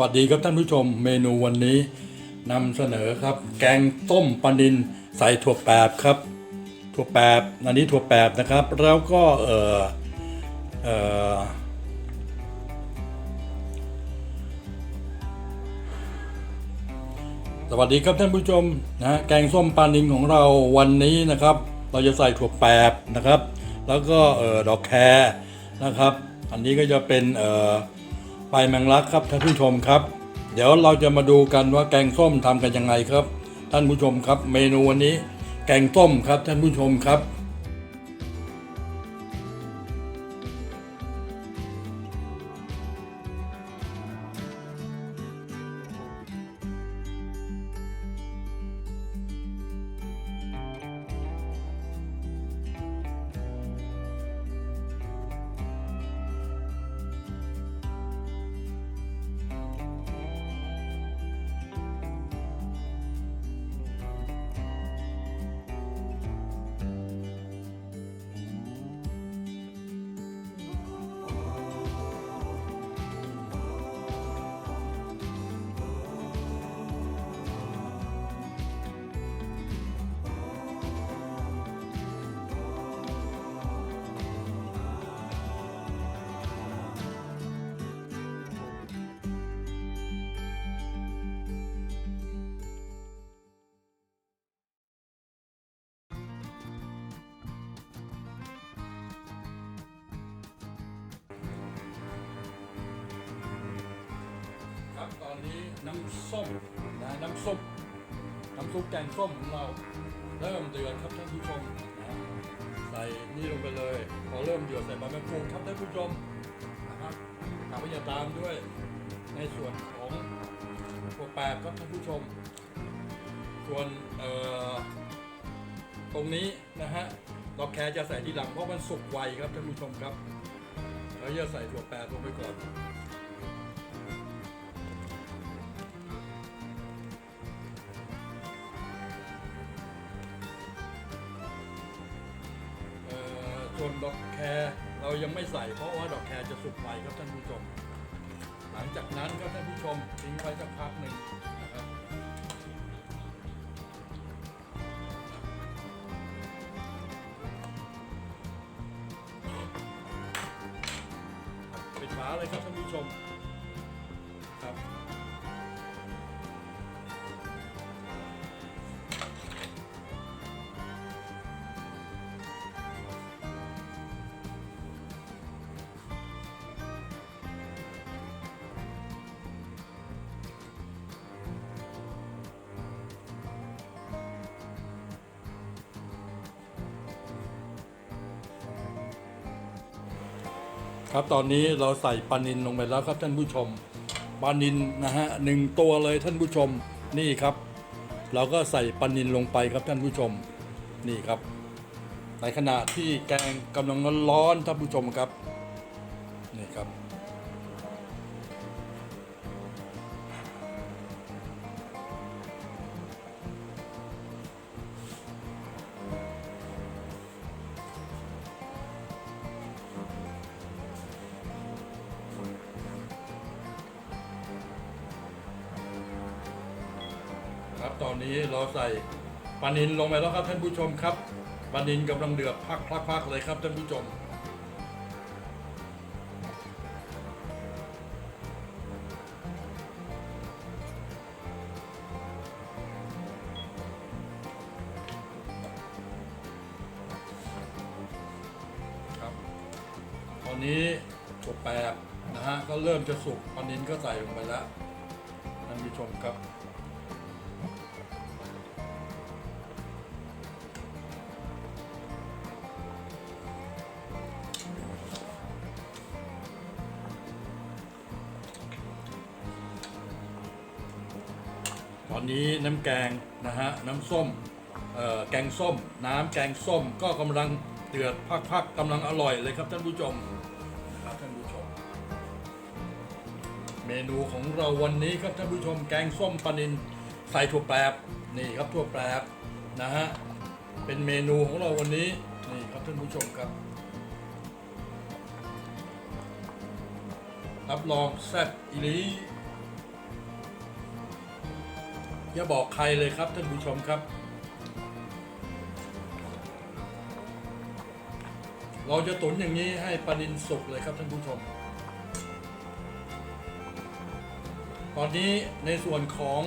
สวัสดีครับท่านผู้ชมเมนูวันนี้นำเสนอครับ แกงต้มปลานินใส่ถั่วแปบครับ ถั่วแปบอันนี้ถั่วแปบนะครับ แล้วก็เออเออสวัสดีครับท่านผู้ชมนะแกงส้มปลานินของเราวันนี้นะครับ เราจะใส่ถั่วแปบนะครับ แล้วก็เออดอกแครนะครับ อันนี้ก็จะเป็นเออ ไปแมงลักครับท่านผู้ชมครับ เดี๋ยวเราจะมาดูกันว่าแกงส้มทำกันยังไงครับ ท่านผู้ชมครับ เมนูวันนี้ แกงส้มครับท่านผู้ชมครับ นนี้น้ำส้มนะน้ำซุปน้ำซุปแกงส้มของเราเริ่มเดือดครับท่านผู้ชมนะใส่นี่ลงไปเลยพอเริ่มเดือดใส่ใบมะกรูดครับท่านผู้ชมนะครับตามไปอย่าตามด้วยในส่วนของตัวแปบครับท่านผู้ชม ส่วนเอ่อตรงนี้นะฮะดอกแครจะใส่ทีหลังเพราะมันสุกไวครับท่านผู้ชมครับ แล้วจะใส่ถั่วแปบลงไปก่อน เรายังไม่ใส่เพราะว่าดอกแครจะสุกไปครับท่านผู้ชม หลังจากนั้นครับท่านผู้ชมทิ้งไว้สักพักหนึ่งนะครับปิดฝาเลยครับท่านผู้ชม ครับตอนนี้เราใส่ปลานินลงไปแล้วครับท่านผู้ชมปลานินนะฮะหนึ่งตัวเลยท่านผู้ชมนี่ครับ เราก็ใส่ปลานินลงไปครับท่านผู้ชมนี่ครับ ในขณะที่แกงกำลังร้อนๆท่านผู้ชมครับ ตอนนี้เราใส่ปลานินลงไปแล้วครับท่านผู้ชมครับปลานินกำลังเดือดพักพักพักเลยครับท่านผู้ชมครับตอนนี้ถั่วแปบนะฮะก็เริ่มจะสุกปลานินก็ใส่ลงไปแล้วท่านผู้ชมครับ อนนี้น้ำแกงนะฮะน้ำส้มแกงส้ม น้ำแกงส้มก็กำลังเดือดพักๆกำลังอร่อยเลยครับท่านผู้ชมนะครับท่านผู้ชม เมนูของเราวันนี้ครับท่านผู้ชม แกงส้มปลานินใส่ถั่วแปบนี่ครับถั่วแปบนะฮะเป็นเมนูของเราวันนี้นี่ครับท่านผู้ชมครับรับรองแซ่บอีลี อย่าบอกใครเลยครับท่านผู้ชมครับ เราจะตุ๋นอย่างนี้ให้ปลานินสุกเลยครับท่านผู้ชม ตอนนี้ในส่วนของ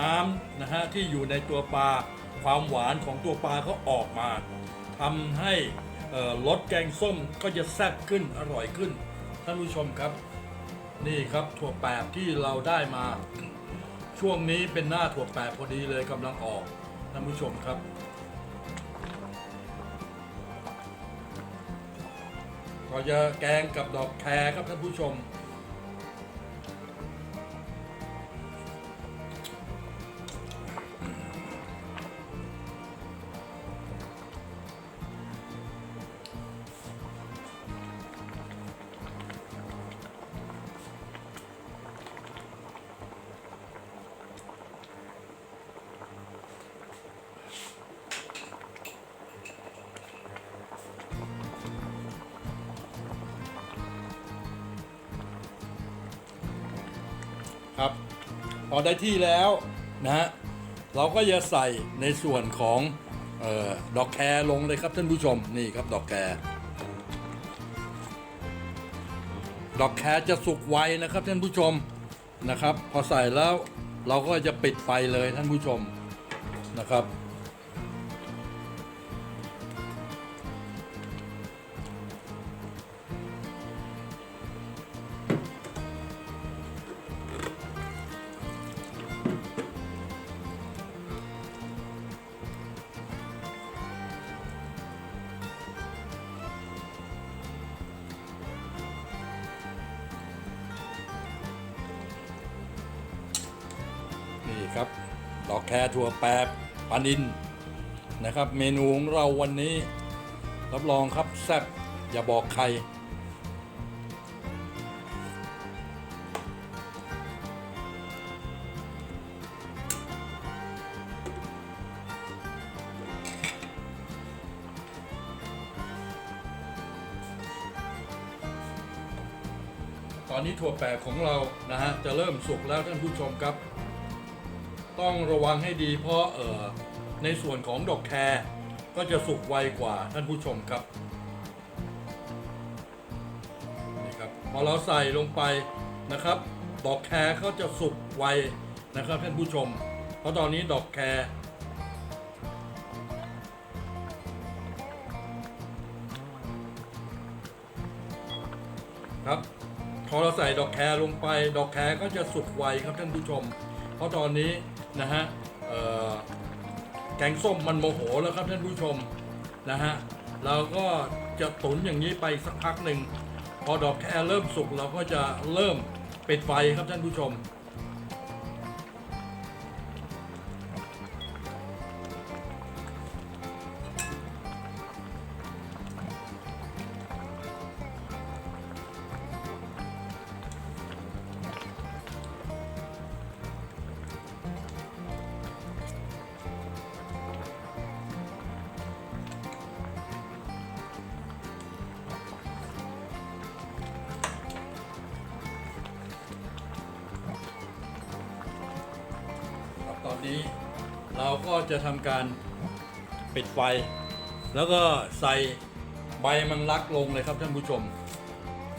น้ำนะฮะที่อยู่ในตัวปลาความหวานของตัวปลาเขาออกมาทำให้รสแกงส้มก็จะแซ่บขึ้นอร่อยขึ้น ท่านผู้ชมครับ นี่ครับถั่วแปบที่เราได้มา ช่วงนี้เป็นหน้าถั่วแปะพอดีเลยกำลังออกท่านผู้ชมครับ ก็จะแกงกับดอกแครครับท่านผู้ชม พอได้ที่แล้วนะฮะเราก็จะใส่ในส่วนของออดอกแครลงเลยครับท่านผู้ชมนี่ครับดอกแครดอกแครจะสุกไวนะครับท่านผู้ชมนะครับ พอใส่แล้วเราก็จะปิดไฟเลยท่านผู้ชมนะครับ ครับ ดอกแครถั่วแปบปลานินนะครับ เมนูของเราวันนี้ รับรองครับแซ่บอย่าบอกใคร ตอนนี้ถั่วแปบของเรานะฮะจะเริ่มสุกแล้วท่านผู้ชมครับ ต้องระวังให้ดีเพราะเอ่อในส่วนของดอกแครก็จะสุกไวกว่าท่านผู้ชมครับนี่ครับพอเราใส่ลงไปนะครับ ดอกแครเขาจะสุกไวนะครับท่านผู้ชม เพราะตอนนี้ดอกแครครับพอเราใส่ดอกแครลงไป ดอกแครก็จะสุกไวครับท่านผู้ชม เพราะตอนนี้ นะฮะแกงส้มมันโมโหแล้วครับท่านผู้ชมนะฮะเราก็จะตุ๋นอย่างนี้ไปสักพักหนึ่งพอดอกแครเริ่มสุกเราก็จะเริ่มปิดไฟครับท่านผู้ชม บนนี้ เราก็จะทำการปิดไฟ แล้วก็ใส่ใบมังลักลงเลยครับท่านผู้ชม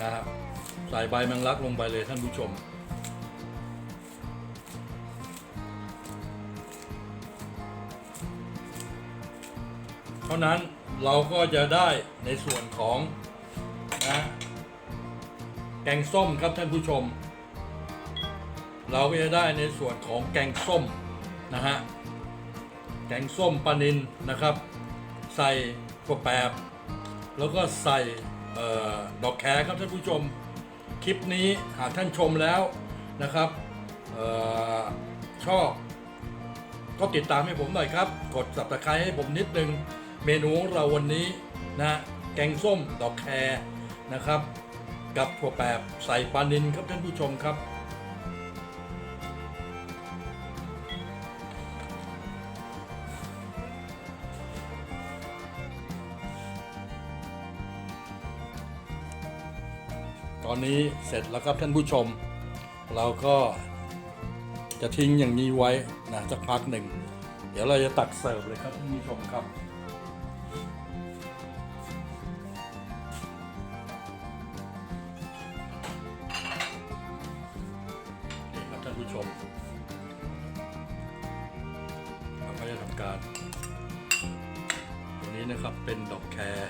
นะครับใส่ใบมังลักลงไปเลยท่านผู้ชมเท่านั้นเราก็จะได้ในส่วนของนะแกงส้มครับท่านผู้ชม เราก็จะได้ในส่วนของแกงส้ม นะฮะแกงส้มปลานินนะครับ ใส่ถั่วแปบ แล้วก็ใส่ดอกแครครับท่านผู้ชมคลิปนี้หากท่านชมแล้วนะครับออชอบ ก็ติดตามให้ผมหน่อยครับ กด subscribe ให้ผมนิดนึง เมนูของเราวันนี้นะแกงส้มดอกแครนะครับ กับถั่วแปบใส่ปลานินครับท่านผู้ชมครับ อนนี้เสร็จแล้วครับท่านผู้ชม เราก็จะทิ้งอย่างนี้ไว้นะสักพักหนึ่ง เดี๋ยวเราจะตักเสิร์ฟเลยครับท่านผู้ชมครับนี่ครับท่านผู้ชมเราก็จะทำการ ตัวนี้นะครับเป็นดอกแคร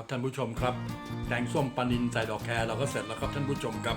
ครับท่านผู้ชมครับ แกงส้มปลานินใส่ดอกแครเราก็เสร็จแล้วครับท่านผู้ชมครับ